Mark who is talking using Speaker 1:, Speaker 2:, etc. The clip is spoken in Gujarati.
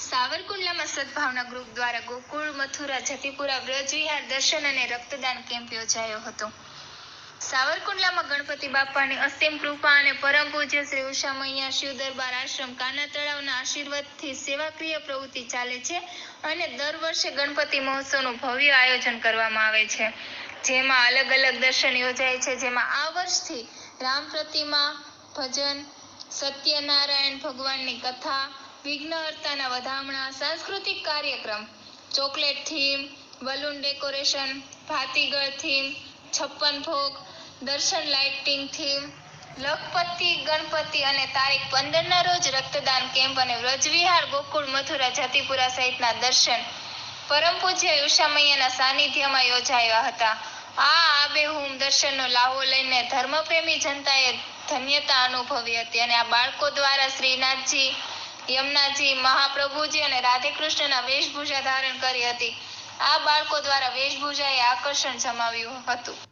Speaker 1: સાવરકુંડલામાં સદભાવના ગ્રુપ દ્વારા ગોકુળ, મથુરા, જતીપુરા, વ્રજવિહાર દર્શન અને રક્તદાન કેમ્પ યોજાયો હતો. સાવરકુંડલામાં ગણપતિ બાપાની અસીમ કૃપા અને પરમ પૂજ્ય શ્રી ઉષા શિવ દરબાર આશ્રમ કાના તળાવના આશીર્વાદથી સેવાક્રિય પ્રવૃત્તિ ચાલે છે અને દર વર્ષે ગણપતિ મહોત્સવનું ભવ્ય આયોજન કરવામાં આવે છે. જેમાં અલગ અલગ દર્શન યોજાય છે. જેમાં આ વર્ષથી રામ પ્રતિમા, ભજન, સત્યનારાયણ ભગવાનની કથા વિઘ્નહર્તાના વધામણા, સાંસ્કૃતિક કાર્યક્રમ, ચોકલેટ થીમ બલૂન ડેકોરેશન, ભાતીગળ થીમ, છપ્પન ભોગ, દર્શન લાઇટિંગ થીમ, લખપતિ, ગણપતિ અને તારીખ પંદરના રોજ રક્તદાન કેમ્પ અને વ્રજવિહાર ગોકુળ મથુરા જતીપુરા સહિતના દર્શન પરમ પૂજ્ય ઉષામૈયાના સાનિધ્યમાં યોજાયા હતા. આ આબેહૂમ દર્શનનો લાવો લઈને ધર્મપ્રેમી જનતાએ ધન્યતા અનુભવી હતી અને આ બાળકો દ્વારા શ્રીનાથજી યમુનાજી મહાપ્રભુજી અને રાધેકૃષ્ણના વેશભૂષા ધારણ કરી હતી. આ બાળકો દ્વારા વેશભૂષાએ આકર્ષણ જમાવ્યું હતું.